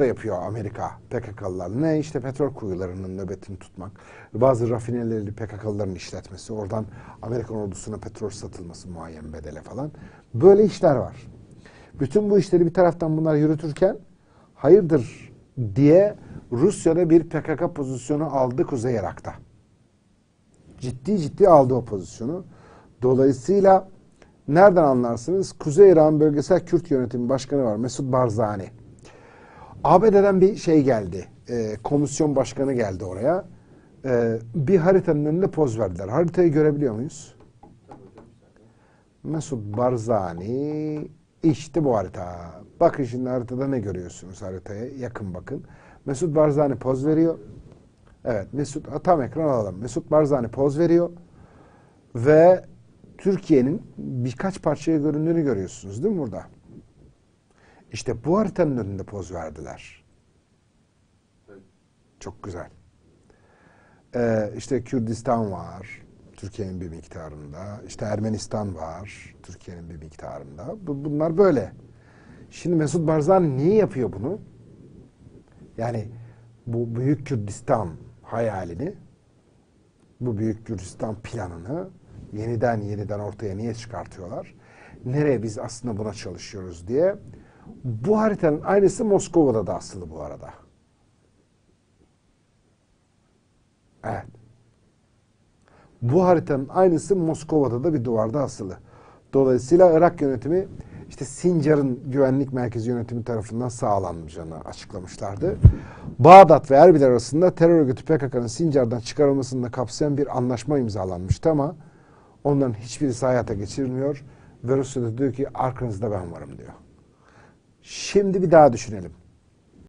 da yapıyor Amerika PKK'lılar. Ne işte petrol kuyularının nöbetini tutmak, bazı rafineleri PKK'lıların işletmesi, oradan Amerikan ordusuna petrol satılması muayyen bedele falan. Böyle işler var. Bütün bu işleri bir taraftan bunlar yürütürken hayırdır diye Rusya'da bir PKK pozisyonu aldı Kuzey Irak'ta. Ciddi ciddi aldı o pozisyonu. Dolayısıyla nereden anlarsınız? Kuzey Irak'ın bölgesel Kürt yönetimi başkanı var Mesut Barzani. ABD'den bir şey geldi. E, komisyon başkanı geldi oraya. E, bir haritanın önünde poz verdiler. Haritayı görebiliyor muyuz? Mesut Barzani işte bu harita. Bakın şimdi haritada ne görüyorsunuz haritaya? Yakın bakın. Mesut Barzani poz veriyor. Evet Mesut tam ekran alalım. Mesut Barzani poz veriyor. Ve Türkiye'nin birkaç parçaya göründüğünü görüyorsunuz değil mi burada? İşte bu haritanın önünde poz verdiler. Çok güzel. Ee, işte Kürdistan var. Türkiye'nin bir miktarında. İşte Ermenistan var. Türkiye'nin bir miktarında. Bu, bunlar böyle. Şimdi Mesut Barzani niye yapıyor bunu? Yani bu Büyük Kürdistan hayalini, bu Büyük Kürdistan planını yeniden yeniden ortaya niye çıkartıyorlar? Nereye biz aslında buna çalışıyoruz diye. Bu haritanın aynısı Moskova'da da asılı bu arada. Evet. Bu haritanın aynısı Moskova'da da bir duvarda asılı. Dolayısıyla Irak yönetimi işte Sincar'ın güvenlik merkezi yönetimi tarafından sağlanmayacağını açıklamışlardı. Bağdat ve Erbil arasında terör örgütü PKK'nın Sincar'dan çıkarılmasını da kapsayan bir anlaşma imzalanmıştı ama onların hiçbirisi hayata geçirilmiyor ve Rusya da diyor ki arkanızda ben varım diyor. Şimdi bir daha düşünelim.